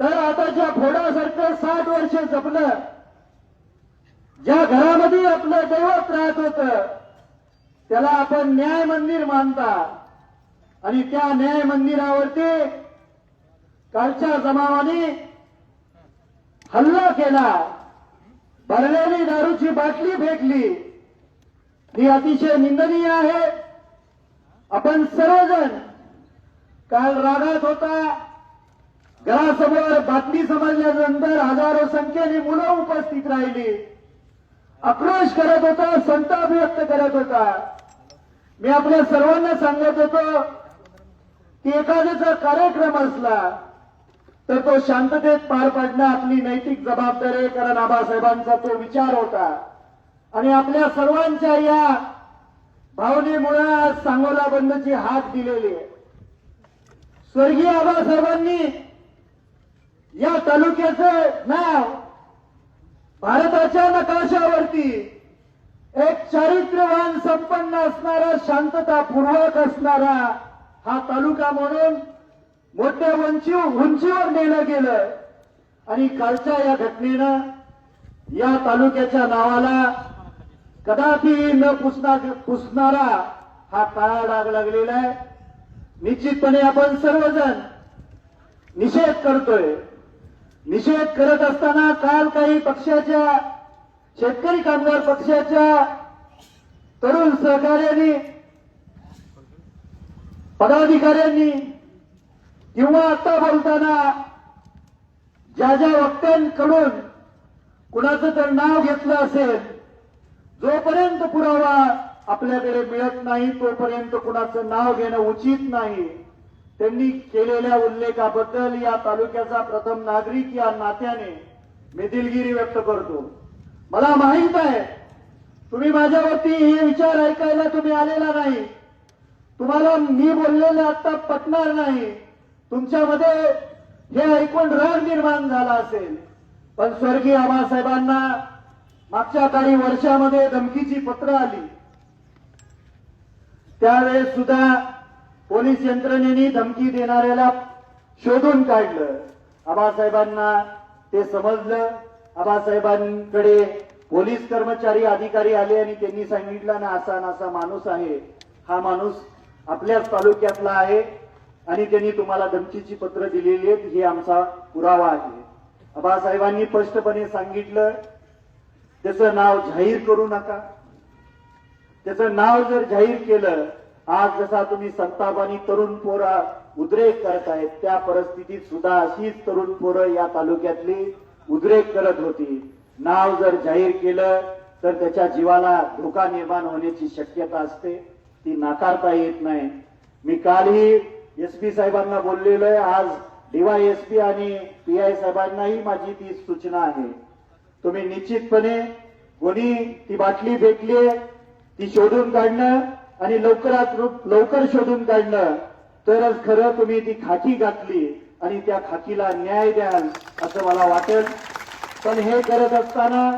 तर आता ज्या फोडासारखं साठ वर्ष जपलं ज्या घरामध्ये आपलं दैवत राहत होत त्याला आपण न्याय मंदिर मानता. आणि त्या न्याय मंदिरावरती कालच्या जमावाने हल्ला केला. भरलेली दारूची बाटली फेकली. ही अतिशय निंदनीय आहे. आपण सर्वजण काल रागात होता. घरासमोर बातमी समजल्यानंतर हजारो संख्येने मुलं उपस्थित राहिली. आक्रोश करत होता संताप व्यक्त करत होता. मी आपल्या सर्वांना सांगत होतो की एखाद्याचा कार्यक्रम असला तर तो शांततेत पार पाडणं आपली नैतिक जबाबदारी आहे कारण आबासाहेबांचा तो विचार होता. आणि आपल्या सर्वांच्या या भावनेमुळे आज सांगोला बंदची हाक दिलेली आहे. स्वर्गीय आबासाहेबांनी या तालुक्याचं नाव भारताच्या नकाशावरती एक चारित्र्यवान संपन्न असणारा शांततापूर्वक असणारा हा तालुका म्हणून मोठ्या उंची उंचीवर नेलं गेलं. आणि कालच्या या घटनेनं या तालुक्याच्या नावाला कदापि न पुसना पुसणारा हा काळा डाग लागलेला आहे. निश्चितपणे आपण सर्वजण निषेध करतोय. निषेध करत असताना काल काही पक्षाच्या शेतकरी कामगार पक्षाच्या तरुण सहकार्यांनी पदाधिकाऱ्यांनी किंवा आता बोलताना ज्या ज्या वक्त्यांकडून कुणाचं तर नाव घेतलं असेल जोपर्यंत पुरावा आपल्याकडे मिळत नाही तोपर्यंत कुणाचं नाव घेणं उचित नाही. त्यांनी केलेल्या उल्लेखाबद्दल या तालुक्याचा प्रथम नागरिक या नात्याने मी दिलगिरी व्यक्त करतो. मला माहीत आहे तुम्ही माझ्यावरती हे विचार ऐकायला तुम्ही आलेला नाही. तुम्हाला मी बोललेलं आता पटणार नाही. तुमच्यामध्ये हे ऐकून राग निर्माण झाला असेल. पण स्वर्गीय आबासाहेबांना मागच्या काही वर्षामध्ये धमकीची पत्र आली. त्यावेळेस सुद्धा पोलीस यंत्रणेने धमकी देणाऱ्याला शोधून काढलं. आबासाहेबांना ते समजलं. आबासाहेबांकडे पोलीस कर्मचारी अधिकारी आले आणि त्यांनी सांगितलं ना असा ना असा माणूस आहे. हा माणूस आपल्याच तालुक्यातला आहे आणि त्यांनी तुम्हाला धमकीची पत्र दिलेली आहेत. ही आमचा पुरावा आहे. आबासाहेबांनी स्पष्टपणे सांगितलं त्याचं नाव जाहीर करू नका. त्याचं नाव जर जाहीर केलं आज जसा तुम्ही संताप आणि तरुण पोरा उद्रेक करतायत त्या परिस्थितीत सुद्धा अशीच तरुण पोरं या तालुक्यातली उद्रेक करत होती. नाव जर जाहीर केलं तर त्याच्या जीवाला धोका निर्माण होण्याची शक्यता असते. ती नाकारता येत नाही. मी कालही एस पी साहेबांना बोललेलो आहे आज पी आणि पी आय साहेबांनाही माझी ती सूचना आहे. तुम्ही निश्चितपणे कोणी ती बाटली फेकली ती शोधून काढणं आणि लवकरात लवकर शोधून काढणं तरच खरं तुम्ही ती खाकी घातली आणि त्या खाकीला न्याय द्याल असं मला वाटेल. पण हे करत असताना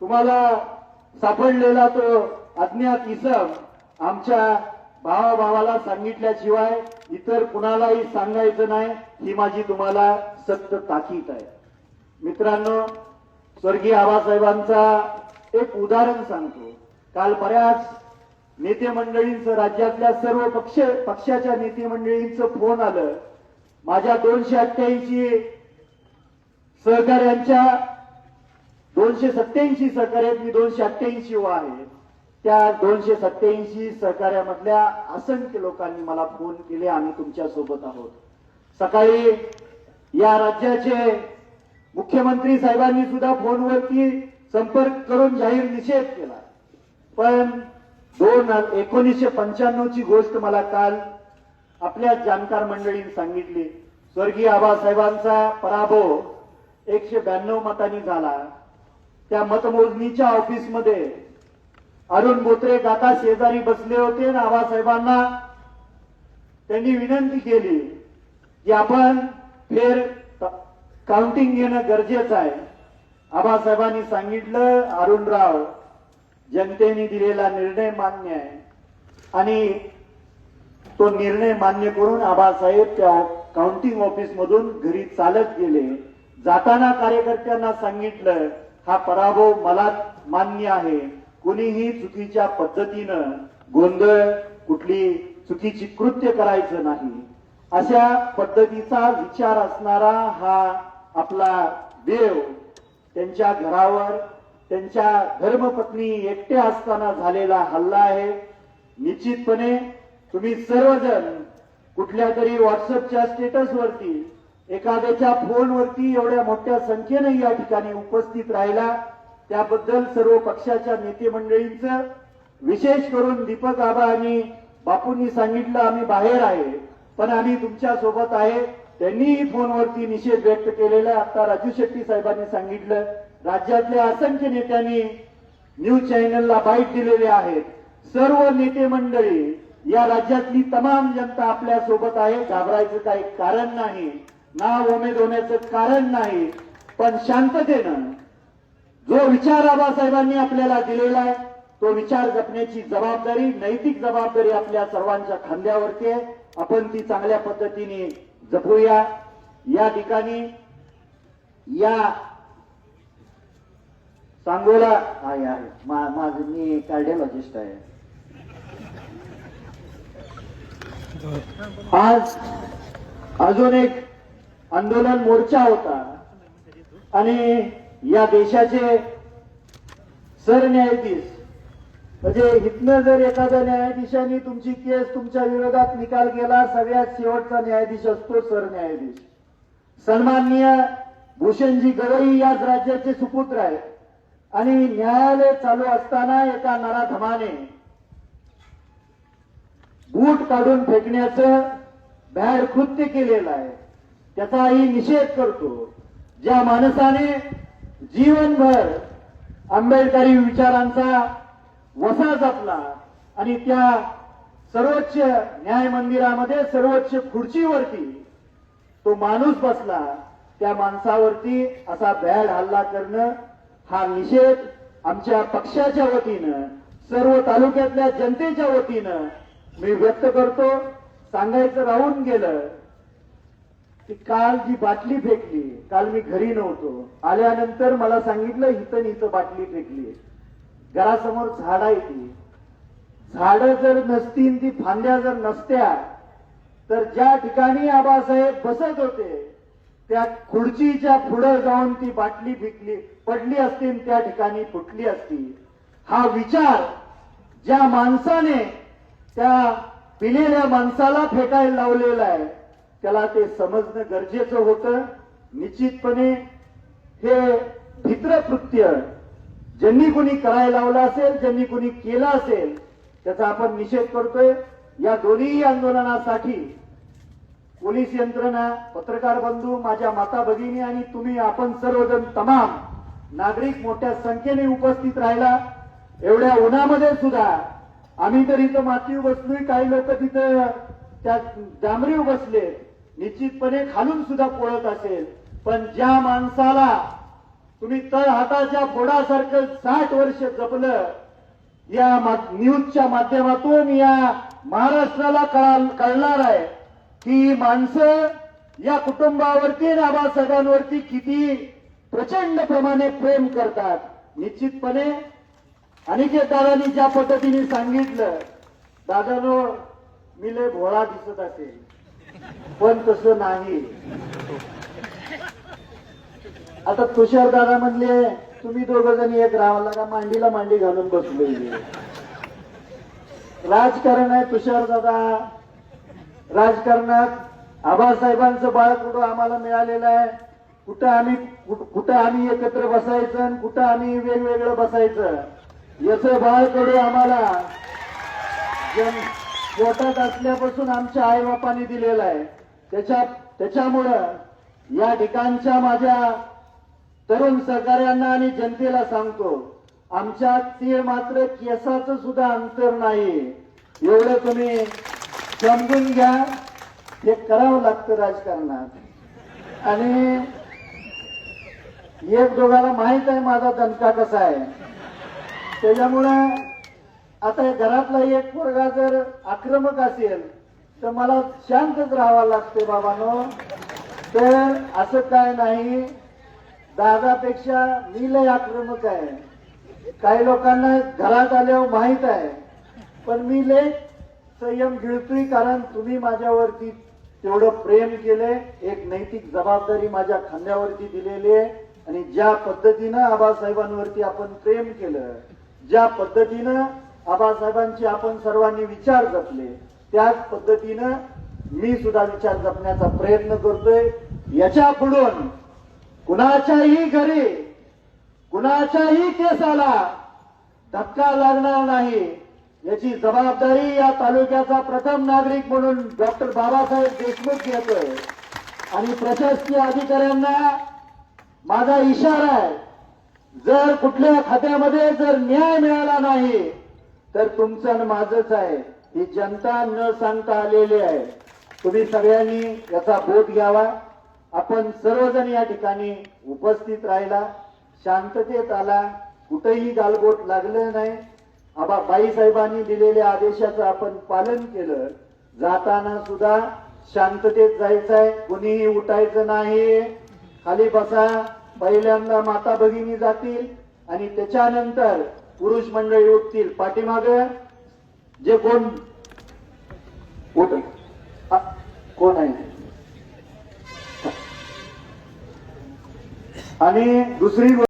तुम्हाला सापडलेला तो अज्ञात इसम आमच्या भावाभावाला सांगितल्याशिवाय इतर कुणालाही सांगायचं नाही ही माझी तुम्हाला सक्त ताकीद आहे. मित्रांनो स्वर्गीय आबासाहेबांचा एक उदाहरण सांगतो. काल बऱ्याच नेते मंडळींचं राज्यातल्या सर्व पक्ष पक्षाच्या नेते मंडळींचं फोन आलं. माझ्या दोनशे अठ्ठ्याऐंशी सहकाऱ्यांच्या दोनशे सत्याऐंशी सहकार्यात मी दोनशे अठ्ठ्याऐंशी आहे. त्या दोनशे सत्याऐंशी सहकार्यामधल्या असंख्य लोकांनी मला फोन केले आम्ही तुमच्यासोबत आहोत. सकाळी या राज्याचे मुख्यमंत्री साहेबांनी सुद्धा फोनवरती संपर्क करून जाहीर निषेध केला. पण दोन एकोणीसशे पंच्याण्णव ची गोष्ट मला काल आपल्या जाणकार मंडळीने सांगितली. स्वर्गीय आबासाहेबांचा पराभव एकशे ब्याण्णव मतांनी झाला. त्या मतमोजणीच्या ऑफिसमध्ये अरुण बोत्रे काका शेजारी बसले होते आणि आबासाहेबांना त्यांनी विनंती केली की आपण फेर काउंटिंग घेणं गरजेचं आहे. आबासाहेबांनी सांगितलं अरुणराव जनतेने दिलेला निर्णय मान्य आहे. आणि तो निर्णय मान्य करून आबासाहेब त्या काउंटिंग ऑफिस मधून घरी चालत गेले. जाताना कार्यकर्त्यांना सांगितलं हा पराभव मला मान्य आहे. कुणीही चुकीच्या पद्धतीनं गोंधळ कुठली चुकीची कृत्य करायचं नाही. अशा पद्धतीचा विचार असणारा हा आपला देव त्यांच्या घरावर त्यांच्या धर्मपत्नी एकट्या असताना झालेला हल्ला आहे. निश्चितपणे तुम्ही सर्वजण कुठल्या तरी व्हॉट्सअपच्या स्टेटसवरती एखाद्याच्या फोनवरती एवढ्या मोठ्या संख्येने या ठिकाणी उपस्थित राहिला. त्याबद्दल सर्व पक्षाच्या नेते मंडळींचं विशेष करून दीपक आबा आणि बापूंनी सांगितलं आम्ही बाहेर आहे पण आम्ही तुमच्यासोबत आहे. त्यांनीही फोनवरती निषेध व्यक्त केलेला आता राजू शेट्टी साहेबांनी सांगितलं राज्यातल्या असंख्य नेत्यांनी न्यूज चॅनलला बाईट दिलेले आहेत. सर्व नेते मंडळी या राज्यातली तमाम जनता आपल्यासोबत आहे. घाबरायचं काही कारण नाही. नाव उमेद होण्याचं कारण नाही. पण शांततेनं जो विचार आबासाहेबांनी आपल्याला दिलेला आहे तो विचार जपण्याची जबाबदारी नैतिक जबाबदारी आपल्या सर्वांच्या खांद्यावरती आहे. आपण ती चांगल्या पद्धतीने जपूया. या ठिकाणी या सांगोला. आहे आहे माझ माझं मी कार्डिओलॉजिस्ट आहे. आज अजून एक आंदोलन मोर्चा होता. आणि या देशाचे सरन्यायाधीश म्हणजे इथनं जर एखाद्या न्यायाधीशाने तुमची केस तुमच्या विरोधात निकाल केला सगळ्यात शेवटचा न्यायाधीश असतो सरन्यायाधीश. सन्माननीय भूषणजी गवई याच राज्याचे सुपुत्र आहेत. आणि न्यायालय चालू असताना एका नराधमाने बूट काढून फेकण्याचं भॅड कृत्य केलेलं आहे. त्याचाही निषेध करतो. ज्या माणसाने जीवनभर आंबेडकरी विचारांचा वसा जपला आणि त्या सर्वोच्च न्याय मंदिरामध्ये सर्वोच्च खुर्चीवरती तो माणूस बसला त्या माणसावरती असा बॅड हल्ला करणं हा निषेध आमच्या पक्षाच्या वतीनं सर्व तालुक्यातल्या जनतेच्या वतीनं मी व्यक्त करतो. सांगायचं राहून गेलं की काल जी बाटली फेकली काल मी घरी नव्हतो. आल्यानंतर मला सांगितलं हिथं हिथं इथं बाटली फेकली घरासमोर झाड आहे ती झाडं जर नसतील ती फांद्या जर नसत्या तर ज्या ठिकाणी आबासाहेब बसत होते त्या खुर्चीच्या पुढे जाऊन ती बाटली फिकली पडली असती त्या ठिकाणी फुटली असती. हा विचार ज्या माणसाने त्या पिलेल्या माणसाला फेकायला लावलेला आहे त्याला ते समजणं गरजेचं होतं. निश्चितपणे हे भित्रकृत्य ज्यांनी कुणी करायला लावलं असेल ज्यांनी कुणी केलं असेल त्याचा आपण निषेध करतोय. या दोन्ही आंदोलनासाठी पोलीस यंत्रणा पत्रकार बंधू माझ्या माता भगिनी आणि तुम्ही आपण सर्वजण तमाम नागरिक मोठ्या संख्येने उपस्थित राहिला. एवढ्या उन्हामध्ये सुद्धा आम्ही तर इथं मातीवर बसलोय काही लोक तिथं त्या डांबरीव बसले. निश्चितपणे खालून सुद्धा पोळत असेल. पण ज्या माणसाला तुम्ही तळ हाताच्या फोडासारखं साठ वर्ष जपलं या न्यूजच्या माध्यमातून या महाराष्ट्राला कळणार आहे. की माणसं या कुटुंबावरती आणि आबासाहेबांवरती किती प्रचंड प्रमाणे प्रेम करतात निश्चितपणे. अनिकेत दादांनी ज्या पद्धतीने सांगितलं दादानो मी लय भोळा दिसत असेल पण तसं नाही. आता तुषार दादा म्हणले तुम्ही दोघ जणी एक राहायला का? मांडीला मांडी घालून बसले राजकारण आहे तुषार दादा. राजकारणात आबासाहेबांचं बाळकडू आम्हाला मिळालेलं आहे. कुठं आम्ही कुठ- कुठं आम्ही एकत्र बसायचं आणि कुठं आम्ही वेगवेगळं बसायचं याचं बाळकडू आम्हाला. पोटात असल्यापासून आमच्या आईबापांनी दिलेलं आहे. त्याच्या त्याच्यामुळं या ठिकाणच्या माझ्या तरुण सहकार्यांना आणि जनतेला सांगतो आमच्यात ते मात्र केसाचं सुद्धा अंतर नाही. एवढं तुम्ही समजून घ्या. हे करावं लागतं राजकारणात. आणि एक दोघाला माहीत आहे माझा दणका कसा आहे. त्याच्यामुळं आता घरातला एक पोरगा जर आक्रमक असेल तर मला शांतच राहावं लागते बाबानो. तर असं काय नाही. दादापेक्षा मी लय आक्रमक आहे. काही लोकांना घरात आल्यावर माहीत आहे. पण मी लय संयम गिळतोय कारण तुम्ही माझ्यावरती तेवढं प्रेम केलंय एक नैतिक जबाबदारी माझ्या खांद्यावरती दिलेली आहे. आणि ज्या पद्धतीनं आबासाहेबांवरती आपण प्रेम केलं ज्या पद्धतीनं आबासाहेबांचे आपण सर्वांनी विचार जपले त्याच पद्धतीनं मी सुद्धा विचार जपण्याचा प्रयत्न करतोय. याच्या पुढून कुणाच्याही घरी कुणाच्याही केसाला धक्का लागणार नाही. याची जबाबदारी या तालुक्याचा प्रथम नागरिक म्हणून डॉक्टर बाबासाहेब देशमुख घेतोय. आणि प्रशासकीय अधिकाऱ्यांना माझा इशारा आहे जर कुठल्या खात्यामध्ये जर न्याय मिळाला नाही तर तुमचं आणि माझंच आहे. ही जनता न सांगता आलेली आहे. तुम्ही सगळ्यांनी याचा बोध घ्यावा. आपण सर्वजण या ठिकाणी उपस्थित राहिला. शांततेत आला. कुठेही गालबोट लागलं नाही. आबा बाईसाहेबांनी दिलेल्या आदेशाचं आपण पालन केलं. जाताना सुद्धा शांततेत जायचं आहे कुणीही उठायचं नाही. खाली बसा पहिल्यांदा माता भगिनी जातील आणि त्याच्यानंतर पुरुष मंडळी उठतील. पाठीमाग जे कोण उठ कोण आहे? आणि दुसरी